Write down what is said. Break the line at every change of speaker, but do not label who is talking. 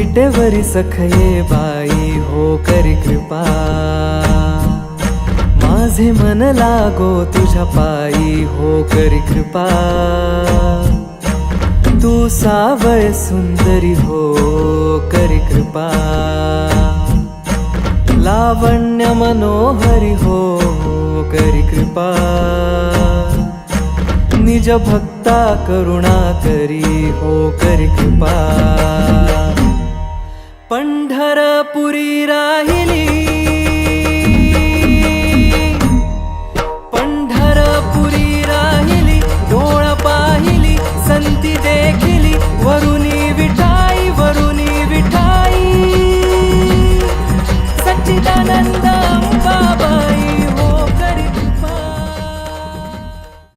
विटेवरी सखये बाई हो करी कृपा। माझे मन लागो तुझ्या पायी हो करी कृपा। तू सावळ सुंदरी हो करी कृपा। लावण्य मनोहरी हो करी कृपा। निज भक्ता करुणा करी हो करी कृपा। पंढरपुरी राहिली. पंढरपुरी राहिली डोळ पाहिली संती देखिली वरुणी विठाई वरुणी विठाई. सच्चिदानंद